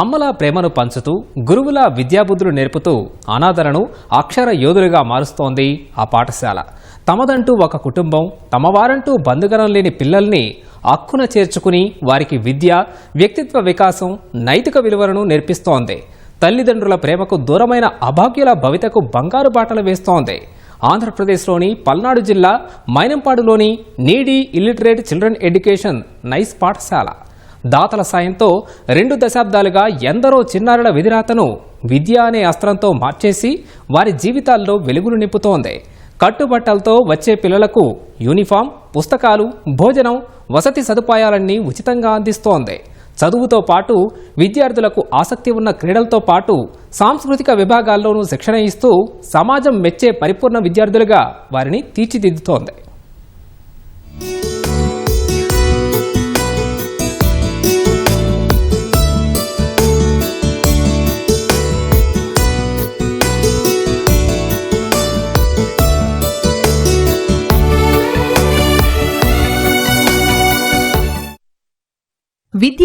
అమ్మల ప్రేమను పంచుతూ గురువుల విద్యాబుద్ధులు నేర్పుతూ అనాథలను అక్షర యోధులుగా మారుస్తోంది ఆ పాఠశాల. తమదంటూ ఒక కుటుంబం తమవారంటూ బంధుగణం లేని పిల్లల్ని అక్కున చేర్చుకుని వారికి విద్య వ్యక్తిత్వ వికాసం నైతిక విలువలను నేర్పిస్తోంది. తల్లిదండ్రుల ప్రేమకు దూరమైన అభాగ్యుల భవితకు బంగారు బాటలు వేస్తోంది. ఆంధ్రప్రదేశ్లోని పల్నాడు జిల్లా మైనంపాడులోని needy illiterate children education NICE పాఠశాల. దాతల సాయంతో రెండు దశాబ్దాలుగా ఎందరో చిన్నారుల విధిరాతను విద్య అనే అస్త్రంతో మార్చేసి వారి జీవితాల్లో వెలుగులు నింపుతోంది. కట్టుబట్టలతో వచ్చే పిల్లలకు యూనిఫామ్ పుస్తకాలు భోజనం వసతి సదుపాయాలన్నీ ఉచితంగా అందిస్తోంది. చదువుతో పాటు విద్యార్థులకు ఆసక్తి ఉన్న క్రీడలతో పాటు సాంస్కృతిక విభాగాల్లోనూ శిక్షణ ఇస్తూ సమాజం మెచ్చే పరిపూర్ణ విద్యార్థులుగా వారిని తీర్చిదిద్దుతోంది.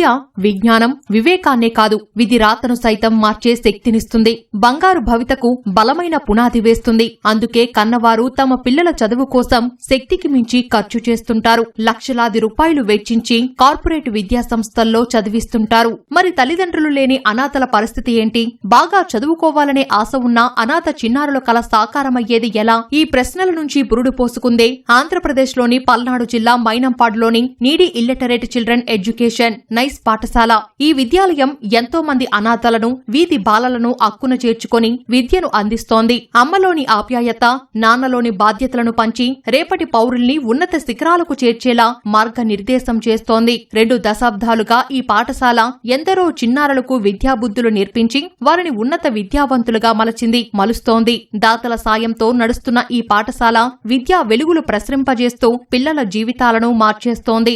విద్య విజ్ఞానం వివేకాన్నే కాదు విధి రాతను సైతం మార్చే శక్తినిస్తుంది. బంగారు భవితకు బలమైన పునాది వేస్తుంది. అందుకే కన్నవారు తమ పిల్లల చదువు కోసం శక్తికి మించి ఖర్చు చేస్తుంటారు. లక్షలాది రూపాయలు వెచ్చించి కార్పొరేట్ విద్యా సంస్థల్లో చదివిస్తుంటారు. మరి తల్లిదండ్రులు లేని అనాథల పరిస్థితి ఏంటి? బాగా చదువుకోవాలనే ఆశ ఉన్న అనాథ చిన్నారుల కల సాకారమయ్యేది ఎలా? ఈ ప్రశ్నల నుంచి బురుడు పోసుకుందే ఆంధ్రప్రదేశ్లోని పల్నాడు జిల్లా మైనంపాడులోని needy illiterate children education. NICE పాఠశాల. ఈ విద్యాలయం ఎంతో మంది అనాథలను వీధి బాలలను అక్కున చేర్చుకొని విద్యను అందిస్తోంది. అమ్మలోని ఆప్యాయత నాన్నలోని బాధ్యతలను పంచి రేపటి పౌరుల్ని ఉన్నత శిఖరాలకు చేర్చేలా మార్గనిర్దేశం చేస్తోంది. రెండు దశాబ్దాలుగా ఈ పాఠశాల ఎందరో చిన్నారులకు విద్యాబుద్ధులు నేర్పించి వారిని ఉన్నత విద్యావంతులుగా మలచింది మలుస్తోంది. దాతల సాయంతో నడుస్తున్న ఈ పాఠశాల విద్యా వెలుగులు ప్రసరింపజేస్తూ పిల్లల జీవితాలను మార్చేస్తోంది.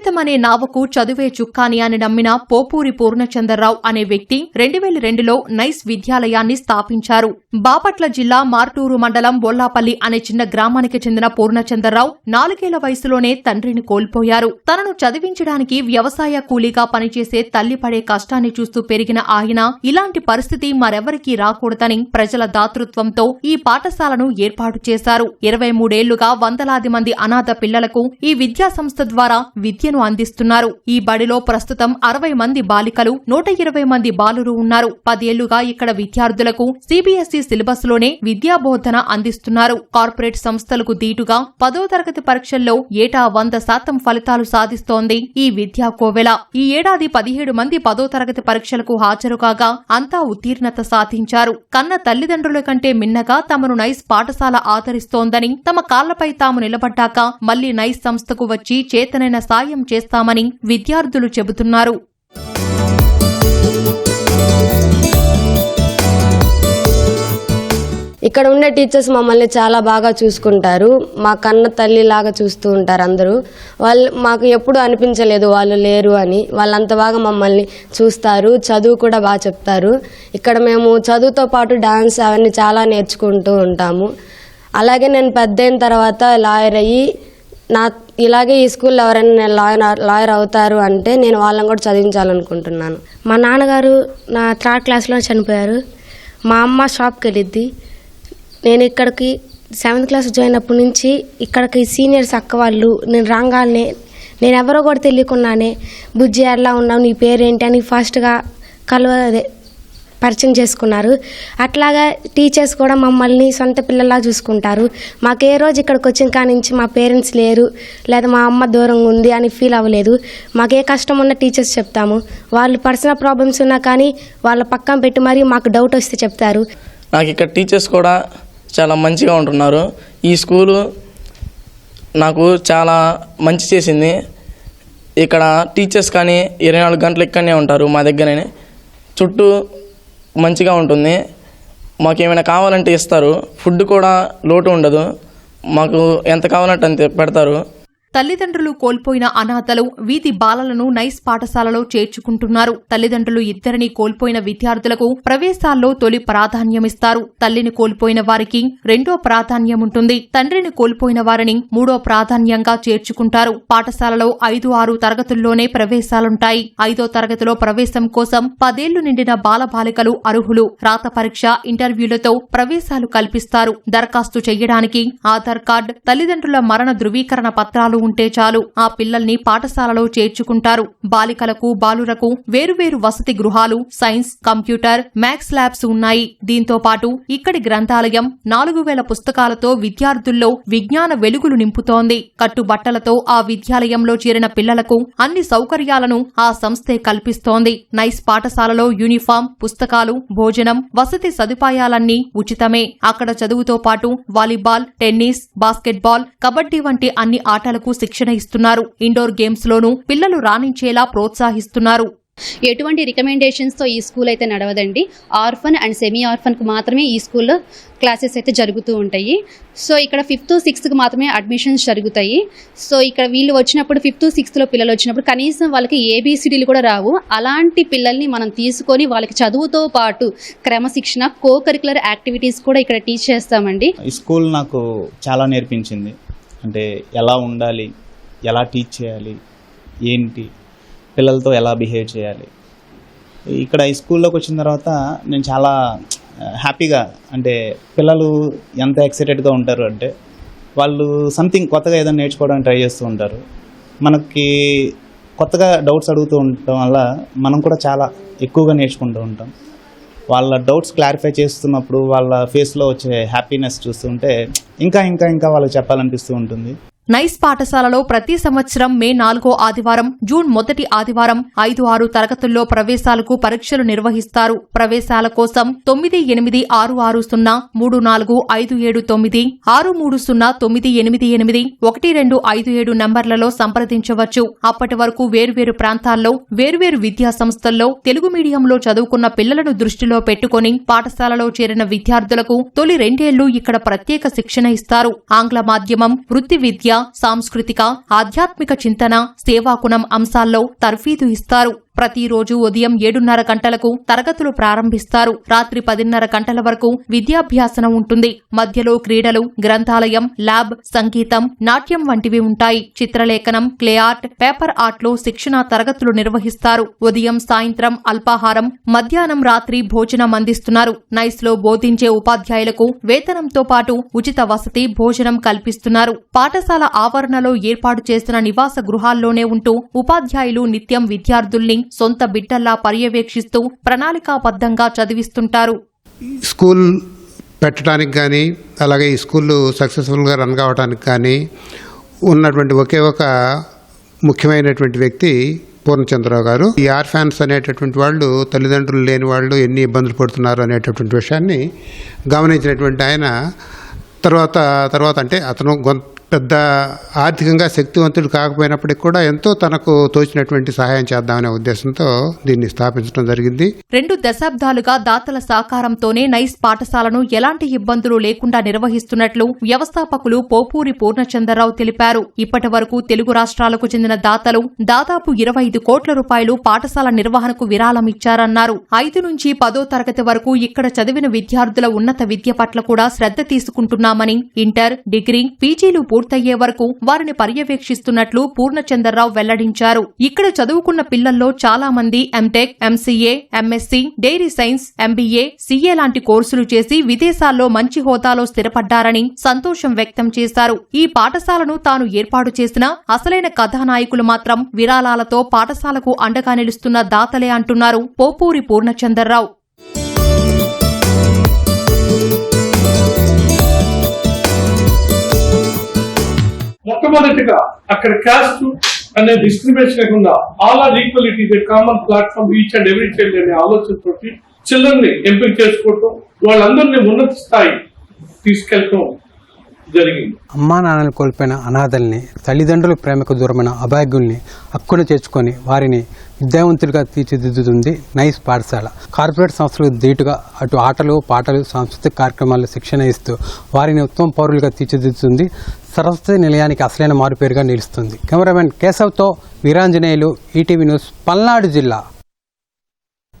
జీవితం అనే నావకు చదువే చుక్కాని అని నమ్మిన పోపూరి పూర్ణచంద్రరావు అనే వ్యక్తి రెండు వేల రెండులో నైస్ విద్యాలయాన్ని స్థాపించారు. బాపట్ల జిల్లా మార్టూరు మండలం బొల్లాపల్లి అనే చిన్న గ్రామానికి చెందిన పూర్ణచంద్రరావు నాలుగేళ్ళ వయసులోనే తండ్రిని కోల్పోయారు. తనను చదివించడానికి వ్యవసాయ కూలీగా పనిచేసే తల్లి పడే కష్టాన్ని చూస్తూ పెరిగిన ఆయన ఇలాంటి పరిస్థితి మరెవరికీ రాకూడదని ప్రజల దాతృత్వంతో ఈ పాఠశాలను ఏర్పాటు చేశారు. ఇరవై మూడేళ్ళుగా వందలాది మంది అనాథ పిల్లలకు ఈ విద్యా సంస్థ ద్వారా విద్యను అందిస్తున్నారు. ఈ బడిలో ప్రస్తుతం అరవై మంది బాలికలు నూట ఇరవై మంది బాలురు ఉన్నారు. పదేళ్ళుగా ఇక్కడ విద్యార్థులకు సిబిఎస్ఈ సిలబస్లోనే విద్యా బోధన అందిస్తున్నారు. కార్పొరేట్ సంస్థలకు దీటుగా పదో తరగతి పరీక్షల్లో ఏటా వంద శాతం ఫలితాలు సాధిస్తోంది ఈ విద్యా కోవెల. ఈ ఏడాది పదిహేడు మంది పదో తరగతి పరీక్షలకు హాజరు కాగా అంతా ఉత్తీర్ణత సాధించారు. కన్న తల్లిదండ్రుల కంటే మిన్నగా తమను నైస్ పాఠశాల ఆదరిస్తోందని తమ కాళ్ళపై తాము నిలబడ్డాక మళ్ళీ నైస్ సంస్థకు వచ్చి చేతనైన సాయం చేస్తామని విద్యార్థులు చెబుతున్నారు. ఇక్కడ ఉండే టీచర్స్ మమ్మల్ని చాలా బాగా చూసుకుంటారు. మా కన్న తల్లి లాగా చూస్తూ ఉంటారు అందరూ. వాళ్ళు మాకు ఎప్పుడు అనిపించలేదు వాళ్ళు లేరు అని. వాళ్ళంత బాగా మమ్మల్ని చూస్తారు. చదువు కూడా బాగా చెప్తారు. ఇక్కడ మేము చదువుతో పాటు డాన్స్ అవన్నీ చాలా నేర్చుకుంటూ ఉంటాము. అలాగే నేను పెద్ద అయిన తర్వాత లాయర్ అయ్యి నా ఇలాగే ఈ స్కూల్లో ఎవరైనా నేను లాయర్ లాయర్ అవుతారు అంటే నేను వాళ్ళని కూడా చదివించాలనుకుంటున్నాను. మా నాన్నగారు నా థర్డ్ క్లాస్లో చనిపోయారు. మా అమ్మ షాప్కి వెళ్ళిద్ది. నేను ఇక్కడికి సెవెంత్ క్లాస్ జాయిన్ అప్పటి నుంచి ఇక్కడికి సీనియర్స్ అక్క వాళ్ళు నేను రాగానే నేను ఎవరో కూడా తెలియకుండానే బుజ్జి ఎలా ఉన్నావు నీ పేరేంటి అని ఫాస్ట్గా కలవ అదే పరిచయం చేసుకున్నారు. అట్లాగా టీచర్స్ కూడా మమ్మల్ని సొంత పిల్లల్లా చూసుకుంటారు. మాకు ఏ రోజు ఇక్కడికి వచ్చిన కాడి నుంచి మా పేరెంట్స్ లేరు లేదా మా అమ్మ దూరంగా ఉంది అని ఫీల్ అవ్వలేదు. మాకు ఏ కష్టం ఉన్న టీచర్స్ చెప్తాము. వాళ్ళు పర్సనల్ ప్రాబ్లమ్స్ ఉన్నా కానీ వాళ్ళ పక్కన పెట్టి మరీ మాకు డౌట్ వస్తే చెప్తారు. నాకు ఇక్కడ టీచర్స్ కూడా చాలా మంచిగా ఉంటున్నారు. ఈ స్కూలు నాకు చాలా మంచి చేసింది. ఇక్కడ టీచర్స్ కానీ ఇరవై నాలుగు గంటలు ఇక్కడనే ఉంటారు మా దగ్గరనే. చుట్టూ మంచిగా ఉంటుంది. మాకు ఏమైనా కావాలంటే ఇస్తారు. ఫుడ్ కూడా లోటు ఉండదు. మాకు ఎంత కావాలంటే అంత పెడతారు. తల్లిదండ్రులు కోల్పోయిన అనాథలు వీధి బాలలను నైస్ పాఠశాలలో చేర్చుకుంటున్నారు. తల్లిదండ్రులు ఇద్దరిని కోల్పోయిన విద్యార్థులకు ప్రవేశాల్లో తొలి ప్రాధాన్యమిస్తారు. తల్లిని కోల్పోయిన వారికి రెండో ప్రాధాన్యముంటుంది. తండ్రిని కోల్పోయిన వారిని మూడో ప్రాధాన్యంగా చేర్చుకుంటారు. పాఠశాలలో ఐదు ఆరు తరగతుల్లోనే ప్రవేశాలుంటాయి. ఐదో తరగతిలో ప్రవేశం కోసం పదేళ్ళు నిండిన బాలబాలికలు అర్హులు. రాత పరీక్ష ఇంటర్వ్యూలతో ప్రవేశాలు కల్పిస్తారు. దరఖాస్తు చేయడానికి ఆధార్ కార్డ్ తల్లిదండ్రుల మరణ ధృవీకరణ పత్రాలు ఉంటే చాలు ఆ పిల్లల్ని పాఠశాలలో చేర్చుకుంటారు. బాలికలకు బాలురకు వేరువేరు వసతి గృహాలు సైన్స్ కంప్యూటర్ మ్యాథ్స్ ల్యాబ్స్ ఉన్నాయి. దీంతో పాటు ఇక్కడి గ్రంథాలయం నాలుగు వేల పుస్తకాలతో విద్యార్థుల్లో విజ్ఞాన వెలుగులు నింపుతోంది. కట్టుబట్టలతో ఆ విద్యాలయంలో చేరిన పిల్లలకు అన్ని సౌకర్యాలను ఆ సంస్థే కల్పిస్తోంది. నైస్ పాఠశాలలో యూనిఫామ్ పుస్తకాలు భోజనం వసతి సదుపాయాలన్నీ ఉచితమే. అక్కడ చదువుతో పాటు వాలీబాల్ టెన్నిస్ బాస్కెట్బాల్ కబడ్డీ వంటి అన్ని ఆటలకు శిక్షణ ఇస్తున్నారు. ఇండోర్ గేమ్స్ లోనూ పిల్లలు రాణించేలా ప్రోత్సహిస్తున్నారు. ఎటువంటి రికమెండేషన్స్తో ఈ స్కూల్ అయితే నడవదండి. ఆర్ఫన్ అండ్ సెమీ ఆర్ఫన్కి మాత్రమే ఈ స్కూల్లో క్లాసెస్ అయితే జరుగుతూ ఉంటాయి. సో ఇక్కడ ఫిఫ్త్ సిక్స్త్కి మాత్రమే అడ్మిషన్స్ జరుగుతాయి. సో ఇక్కడ వీళ్ళు వచ్చినప్పుడు ఫిఫ్త్ సిక్స్త్లో పిల్లలు వచ్చినప్పుడు కనీసం వాళ్ళకి ఏబిసిడీలు కూడా రావు. అలాంటి పిల్లల్ని మనం తీసుకొని వాళ్ళకి చదువుతో పాటు క్రమశిక్షణ కో కరికులర్ యాక్టివిటీస్ కూడా ఇక్కడ టీచ్ చేస్తామండి. ఈ స్కూల్ నాకు చాలా నేర్పించింది. అంటే ఎలా ఉండాలి ఎలా టీచ్ చేయాలి ఏంటి పిల్లలతో ఎలా బిహేవ్ చేయాలి. ఇక్కడ ఈ స్కూల్లోకి వచ్చిన తర్వాత నేను చాలా హ్యాపీగా అంటే పిల్లలు ఎంత ఎక్సైటెడ్గా ఉంటారు అంటే వాళ్ళు సంథింగ్ కొత్తగా ఏదైనా నేర్చుకోవడానికి ట్రై చేస్తూ ఉంటారు. మనకి కొత్తగా డౌట్స్ అడుగుతూ ఉండటం వల్ల మనం కూడా చాలా ఎక్కువగా నేర్చుకుంటూ ఉంటాం. వాళ్ళ డౌట్స్ క్లారిఫై చేస్తున్నప్పుడు వాళ్ళ ఫేస్లో వచ్చే హ్యాపీనెస్ చూస్తుంటే ఇంకా ఇంకా ఇంకా వాళ్ళకి చెప్పాలనిపిస్తూ ఉంటుంది. నైస్ పాఠశాలలో ప్రతి సంవత్సరం మే నాలుగో ఆదివారం జూన్ మొదటి ఆదివారం ఐదు ఆరు తరగతుల్లో ప్రవేశాలకు పరీక్షలు నిర్వహిస్తారు. ప్రవేశాల కోసం తొమ్మిది ఎనిమిది ఆరు ఆరు సున్నా మూడు నాలుగు ఐదు ఏడు తొమ్మిది ఆరు మూడు సున్నా తొమ్మిది ఎనిమిది ఎనిమిది ఒకటి రెండు ఐదు ఏడు నంబర్లలో సంప్రదించవచ్చు. అప్పటి వరకు వేర్వేరు ప్రాంతాల్లో వేర్వేరు విద్యా సంస్థల్లో తెలుగు మీడియంలో చదువుకున్న పిల్లలను దృష్టిలో పెట్టుకుని పాఠశాలలో చేరిన విద్యార్థులకు తొలి రెండేళ్ళు ఇక్కడ ప్రత్యేక శిక్షణ ఇస్తారు. ఆంగ్ల మాధ్యమం వృత్తి విద్య సాంస్కృతిక ఆధ్యాత్మిక చింతన సేవాకుణం అంశాల్లో తర్ఫీదు ఇస్తారు. ప్రతిరోజు ఉదయం ఏడున్నర గంటలకు తరగతులు ప్రారంభిస్తారు. రాత్రి పదిన్నర గంటల వరకు విద్యాభ్యాసనం ఉంటుంది. మధ్యలో క్రీడలు గ్రంథాలయం ల్యాబ్ సంగీతం నాట్యం వంటివి ఉంటాయి. చిత్రలేఖనం క్లే ఆర్ట్ పేపర్ ఆర్ట్లో శిక్షణ తరగతులు నిర్వహిస్తారు. ఉదయం సాయంత్రం అల్పాహారం మధ్యాహ్నం రాత్రి భోజనం అందిస్తున్నారు. నైస్లో బోధించే ఉపాధ్యాయులకు వేతనంతో పాటు ఉచిత వసతి భోజనం కల్పిస్తున్నారు. పాఠశాల ఆవరణలో ఏర్పాటు చేసిన నివాస గృహాల్లోనే ఉంటూ ఉపాధ్యాయులు నిత్యం విద్యార్థుల్ని సొంత బిడ్డల్లా పర్యవేక్షిస్తూ ప్రణాళికాబద్ధంగా చదివిస్తుంటారు. స్కూల్ పెట్టడానికి కానీ అలాగే ఈ స్కూళ్ళు సక్సెస్ఫుల్గా రన్ కావడానికి కానీ ఉన్నటువంటి ఒకే ఒక ముఖ్యమైనటువంటి వ్యక్తి పూర్ణచంద్రరావు గారు. ఈ ఆర్ఫాన్స్ అనేటటువంటి వాళ్ళు తల్లిదండ్రులు లేని వాళ్ళు ఎన్ని ఇబ్బందులు పడుతున్నారు అనేటటువంటి విషయాన్ని గమనించినటువంటి ఆయన తర్వాత తర్వాత అంటే అతను గొంత పెద్ద ఆర్థికంగా శక్తివంతుడు కాకపోయినప్పటికీ కూడా ఎంతో తనకు తోచినటువంటి సహాయం చేద్దామనే ఉద్దేశంతో దీన్ని స్థాపించడం జరిగింది. రెండు దశాబ్దాలుగా దాతల సహకారంతోనే నైస్ పాఠశాలను ఎలాంటి ఇబ్బందులు లేకుండా నిర్వహిస్తున్నట్లు వ్యవస్థాపకులు పోపూరి పూర్ణచంద్రరావు తెలిపారు. ఇప్పటి వరకు తెలుగు రాష్ట్రాలకు చెందిన దాతలు దాదాపు ఇరవై ఐదు కోట్ల రూపాయలు పాఠశాల నిర్వహణకు విరాళం ఇచ్చారన్నారు ఐదు నుంచి పదో తరగతి వరకు ఇక్కడ చదివిన విద్యార్థుల ఉన్నత విద్య పట్ల కూడా శ్రద్ధ తీసుకుంటున్నామని ఇంటర్ డిగ్రీ పీజీలు పూర్తయ్యే వరకు వారిని పర్యవేక్షిస్తున్నట్లు పూర్ణచంద్రరావు వెల్లడించారు. ఇక్కడ చదువుకున్న పిల్లల్లో చాలా మంది MTech MCA MSc dairy science MBA CA లాంటి కోర్సులు చేసి విదేశాల్లో మంచి హోదాలో స్థిరపడ్డారని సంతోషం వ్యక్తం చేశారు. ఈ పాఠశాలను తాను ఏర్పాటు చేసిన అసలైన కథానాయకులు మాత్రం విరాళాలతో పాఠశాలకు అండగా నిలుస్తున్న దాతలే అంటున్నారు పోపూరి పూర్ణచంద్రరావు. మొట్టమొదటిగా అక్కడ క్యాస్ట్ అనే డిస్క్రిమినేషన్ లేకుండా all are equality is common platform each and every child అనే ఆలోచనతోటి చిల్డ్రన్ని ఎంపిక చేసుకోవటం వాళ్ళందరినీ ఉన్నత స్థాయి తీసుకెళ్ళటం జరిగింది. అమ్మా నాన్నలు కోల్పోయిన అనాథల్ని తల్లిదండ్రుల ప్రేమకు దూరమైన అభాగ్యుల్ని హక్కును చేర్చుకొని వారిని విద్యావంతులుగా తీర్చిదిద్దుతుంది నైస్ పాఠశాల. కార్పొరేట్ సంస్థలకు ధీటుగా అటు ఆటలు పాటలు సాంస్కృతిక కార్యక్రమాల్లో శిక్షణ ఇస్తూ వారిని ఉత్తమ పౌరులుగా తీర్చిదిద్దుతుంది సరస్వతి నిలయానికి అసలైన మారుపేరుగా నిలుస్తుంది. కెమెరామెన్ కేశవ్తో వీరాంజనేయులు ఈటీవీ న్యూస్ పల్నాడు జిల్లా.